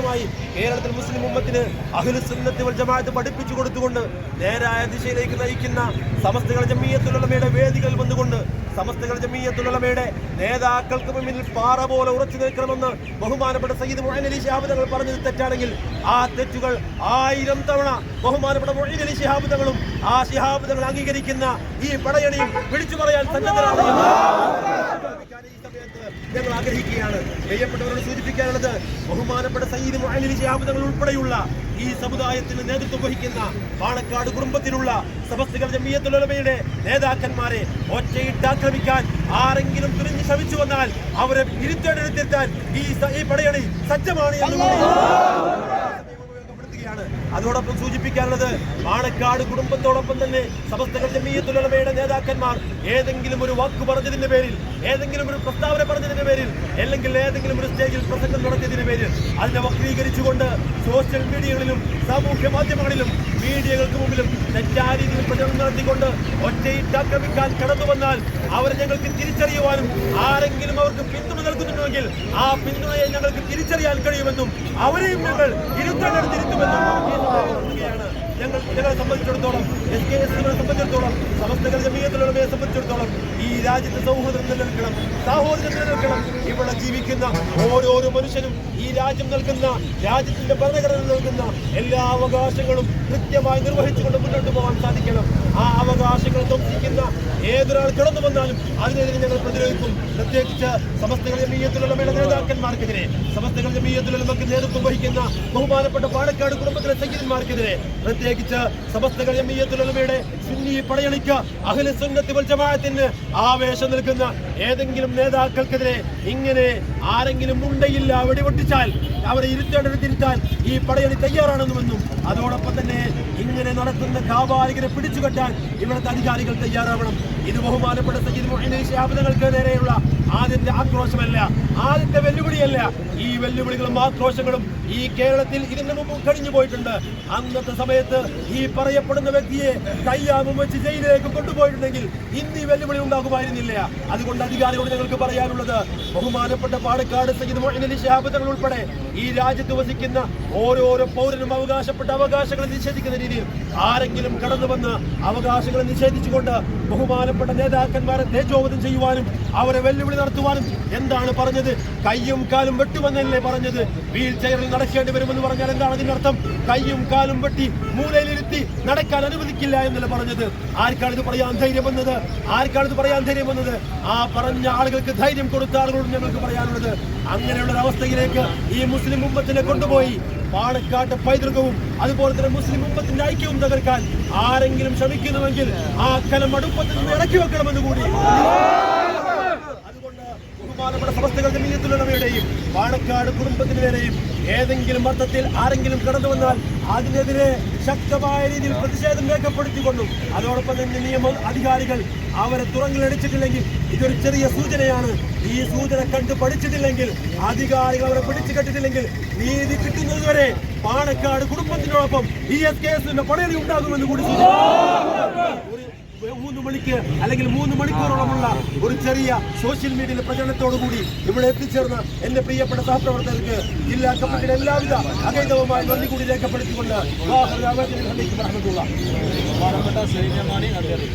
വർഷമായി കേരളത്തിൽ മുസ്ലിം ഉമ്മത്തിന് അഖിലുസുന്നത്തി വൽ ജമാഅത്ത് പഠിപ്പിച്ചു കൊടുത്തുകൊണ്ട് നേരായ ദിശയിലേക്ക് നയിക്കുന്ന സമസ്തകൾ ജമീയത്തുലമയുടെ വേദികളിൽ വന്നുകൊണ്ട് സമസ്തകൾ ജമീയത്തുലമയുടെ നേതാക്കൾക്ക് മുന്നിൽ പാറ പോലെ ഉറച്ചു നിൽക്കണമെന്ന് ബഹുമാനപ്പെട്ട സയ്യിദ് മൊഹൻ അലി ശിഹാബ് തങ്ങൾ പറഞ്ഞത് തെറ്റാണെങ്കിൽ ആ തെറ്റുകൾ ആയിരം തവണ ബഹുമാനപ്പെട്ട മൊഴിനലി അലി തങ്ങളും ആ ശിഹാബ് തങ്ങൾ അംഗീകരിക്കുന്ന ഈ പടയണിയും വിളിച്ചു പറയാൻ സന്നദ്ധരാണ് ഞങ്ങൾ ആഗ്രഹിക്കുകയാണ്. പ്രിയപ്പെട്ടവരോട് സൂചിപ്പിക്കാനുള്ളത് ബഹുമാനപ്പെട്ട സയ്യിദ് മൊഹൻ അലി തങ്ങൾ ഉൾപ്പെടെയുള്ള ഈ സമുദായത്തിന് നേതൃത്വം വഹിക്കുന്ന പാണക്കാട് കുടുംബത്തിലുള്ള സമസ്തകൾ ജമിയത്തുലമയുടെ നേതാക്കന്മാരെ ഒറ്റയിട്ടാക്രമിക്കാൻ ആരെങ്കിലും തുനിഞ്ഞ് ശ്രമിച്ചു വന്നാൽ അവരെ ഇരുത്തേണ്ടെടുത്തിരുത്താൻ ഈ പടയണി സജ്ജമാണ് എന്ന് ഉപയോഗപ്പെടുത്തുകയാണ് അതോടൊപ്പം സൂചിപ്പിക്കാനുള്ളത് പാണക്കാട് കുടുംബത്തോടൊപ്പം തന്നെ സമസ്തകൾ ജമീയത്തുലമയുടെ നേതാക്കന്മാർ ഏതെങ്കിലും ഒരു വാക്ക് പറഞ്ഞതിന്റെ പേരിൽ ഏതെങ്കിലും ഒരു പ്രസ്താവന പറഞ്ഞതിന്റെ പേരിൽ അല്ലെങ്കിൽ ഏതെങ്കിലും ഒരു സ്റ്റേജിൽ പ്രസംഗം നടത്തിയതിന്റെ പേരിൽ അതിനെ വക്രീകരിച്ചുകൊണ്ട് സോഷ്യൽ മീഡിയകളിലും സാമൂഹ്യ മാധ്യമങ്ങളിലും മീഡിയകൾക്ക് മുമ്പിലും തെറ്റായ രീതിയിൽ പ്രചരണം നടത്തിക്കൊണ്ട് ഒറ്റയിട്ട് ആക്രമിക്കാൻ കടന്നു വന്നാൽ അവരെ ഞങ്ങൾക്ക് തിരിച്ചറിയുവാനും ആരെങ്കിലും അവർക്ക് പിന്തുണ നൽകുന്നുണ്ടെങ്കിൽ ആ പിന്തുണയെ ഞങ്ങൾക്ക് തിരിച്ചറിയാൻ കഴിയുമെന്നും അവരെയും ഞങ്ങൾ സന്ദർഭത്തിൽ ഓർക്കുകയാണ്. ഞങ്ങൾ ഞങ്ങളെ സംബന്ധിച്ചിടത്തോളം എസ് കെ എസ് സംബന്ധിച്ചിടത്തോളം സമസ്ത ജമീയത്തിലുള്ളവയെ സംബന്ധിച്ചിടത്തോളം ഈ രാജ്യത്തെ സൗഹൃദം നിലനിൽക്കണം. സാഹോദര്യം നിലനിൽക്കണം. ഇവിടെ ജീവിക്കുന്ന ഓരോരോ മനുഷ്യനും ഈ രാജ്യം നൽകുന്ന രാജ്യത്തിന്റെ ഭരണഘടന നൽകുന്ന എല്ലാ അവകാശങ്ങളും കൃത്യമായി നിർവഹിച്ചുകൊണ്ട് മുന്നോട്ട് പോകാൻ സാധിക്കണം. ആ അവകാശങ്ങൾ ധ്വംസിക്കുന്ന ഏതൊരാൾ കടന്നു വന്നാലും അതിനെതിരെ ഞങ്ങൾ പ്രതിരോധിക്കും. പ്രത്യേകിച്ച് സമസ്തകൾ ജമീയത്തിലുള്ളവയുടെ നേതാക്കന്മാർക്കെതിരെ സമസ്തകൾ ജമീയത്തിലുള്ളവർക്ക് നേതൃത്വം വഹിക്കുന്ന ബഹുമാനപ്പെട്ട പാലക്കാട് കുടുംബത്തിലെ സംഗീതന്മാർക്കെതിരെ പ്രത്യേകിച്ച് സമസ്തകൾ ജമീയത്തിലുള്ളവയുടെ സുന്നി പടയണിക്ക അഖില സുന്നത്തി ജമാഅത്തിന് ആവേശം നിൽക്കുന്ന ഏതെങ്കിലും നേതാക്കൾക്കെതിരെ ഇങ്ങനെ ആരെങ്കിലും ഉണ്ടയില്ല വെടിപൊട്ടിച്ചാൽ അവരെ ഇരുത്തേണ്ടതിരുത്താൻ ഈ പടയണി തയ്യാറാണെന്നുമെന്നും അതോടൊപ്പം തന്നെ ഇങ്ങനെ നടത്തുന്ന കാവാലികരെ പിടിച്ചുകെട്ടാൻ ഇവിടുത്തെ അധികാരികൾ തയ്യാറാവണം. ഇത് ബഹുമാനപ്പെട്ട സയ്യിദ് മുഹമ്മദ് ശാബ്ദങ്ങൾക്ക് നേരെയുള്ള ആദ്യത്തെ ആക്രോശമല്ല ആദ്യത്തെ വെല്ലുവിളിയല്ല ഈ വെല്ലുവിളികളും ആക്രോശങ്ങളും ഈ കേരളത്തിൽ ഇതിനു മുമ്പ് കഴിഞ്ഞു പോയിട്ടുണ്ട്. അന്നത്തെ സമയത്ത് ഈ പറയപ്പെടുന്ന വ്യക്തിയെ കയ്യാമം വെച്ച് ജയിലിലേക്ക് കൊണ്ടുപോയിട്ടുണ്ടെങ്കിൽ ഇന്ന് ഈ വെല്ലുവിളി ഉണ്ടാകുമായിരുന്നില്ല. അതുകൊണ്ട് അധികാരികളോട് ഞങ്ങൾക്ക് പറയാനുള്ളത് ബഹുമാനപ്പെട്ട പാലക്കാട് സയ്യിദ് മൊഹീൻ അലി ഉൾപ്പെടെ ഈ രാജ്യത്ത് വസിക്കുന്ന ഓരോരോ പൗരനും അവകാശപ്പെട്ട അവകാശങ്ങൾ നിഷേധിക്കുന്ന രീതിയിൽ ആരെങ്കിലും കടന്നു വന്ന് അവകാശങ്ങൾ നിഷേധിച്ചുകൊണ്ട് ബഹുമാനപ്പെട്ട നേതാക്കന്മാരെ തേജോവധം ചെയ്യുവാനും അവരെ വെല്ലുവിളി നടത്തുവാനും എന്താണ് പറഞ്ഞത്? കയ്യും കാലും വെട്ടുമെന്നല്ലേ പറഞ്ഞത്? വീൽ ചെയറിൽ നടക്കേണ്ടി വരുമെന്ന് പറഞ്ഞാൽ എന്താണ് അതിന്റെ അർത്ഥം? കയ്യും കാലും വെട്ടി മൂലയിലിരുത്തി നടക്കാൻ അനുവദിക്കില്ല എന്നല്ലേ പറഞ്ഞത്. ആർക്കാണ് ഇത് പറയാൻ ധൈര്യം വന്നത്? ആർക്കാണ് ഇത് പറയാൻ ധൈര്യം വന്നത്? ആ പറഞ്ഞ ആളുകൾക്ക് ധൈര്യം കൊടുത്ത ആളുകളോട് ഞങ്ങൾക്ക് പറയാനുള്ളത്. അങ്ങനെയുള്ള ഒരു അവസ്ഥയിലേക്ക് ഈ മുസ്ലിം ഉമ്മത്തിനെ കൊണ്ടുപോയി. പാണക്കാട്ട് പൈതൃകവും അതുപോലെ തന്നെ മുസ്ലിം ഉമ്മത്തിന്റെ ഐക്യവും തകർക്കാൻ ആരെങ്കിലും ശ്രമിക്കുന്നുവെങ്കിൽ ആ കലം അടുപ്പത്തിൽ നിന്ന് ഇറക്കി വെക്കണമെന്ന് കൂടി അതുകൊണ്ട് ബഹുമാനപ്പെട്ട സമസ്തകൾ ജമീയത്തുള്ളവയുടെയും പാണക്കാട് കുടുംബത്തിന് നേരെയും ഏതെങ്കിലും അർത്ഥത്തിൽ ആരെങ്കിലും കടന്നു വന്നാൽ അതിനെതിരെ ശക്തമായ രീതിയിൽ പ്രതിഷേധം രേഖപ്പെടുത്തിക്കൊള്ളും അതോടൊപ്പം തന്നെ നിയമ അധികാരികൾ അവരെ തുറങ്ങിലടിച്ചിട്ടില്ലെങ്കിൽ ഇതൊരു ചെറിയ സൂചനയാണ്. ഈ സൂചന കണ്ടു പഠിച്ചിട്ടില്ലെങ്കിൽ അധികാരികൾ അവരെ പിടിച്ചു കെട്ടിട്ടില്ലെങ്കിൽ നീതി കിട്ടുന്നതുവരെ പാണക്കാട് കുടുംബത്തിനോടൊപ്പം ഈ എസ് കെ എസിന്റെ പടയണി ഉണ്ടാകുമെന്ന് കൂടി മൂന്ന് മണിക്ക് അല്ലെങ്കിൽ മൂന്ന് മണിക്കൂറോളമുള്ള ഒരു ചെറിയ സോഷ്യൽ മീഡിയയിലെ പ്രചരണത്തോടുകൂടി ഇവിടെ എത്തിച്ചേർന്ന് എന്റെ പ്രിയപ്പെട്ട സഹപ്രവർത്തകർക്ക് ജില്ലാ കമ്മിറ്റിയുടെ എല്ലാവിധ അകൈതവുമായി നന്ദി കൂടി രേഖപ്പെടുത്തിക്കൊണ്ട് സൈന്യമാണി അദ്ദേഹം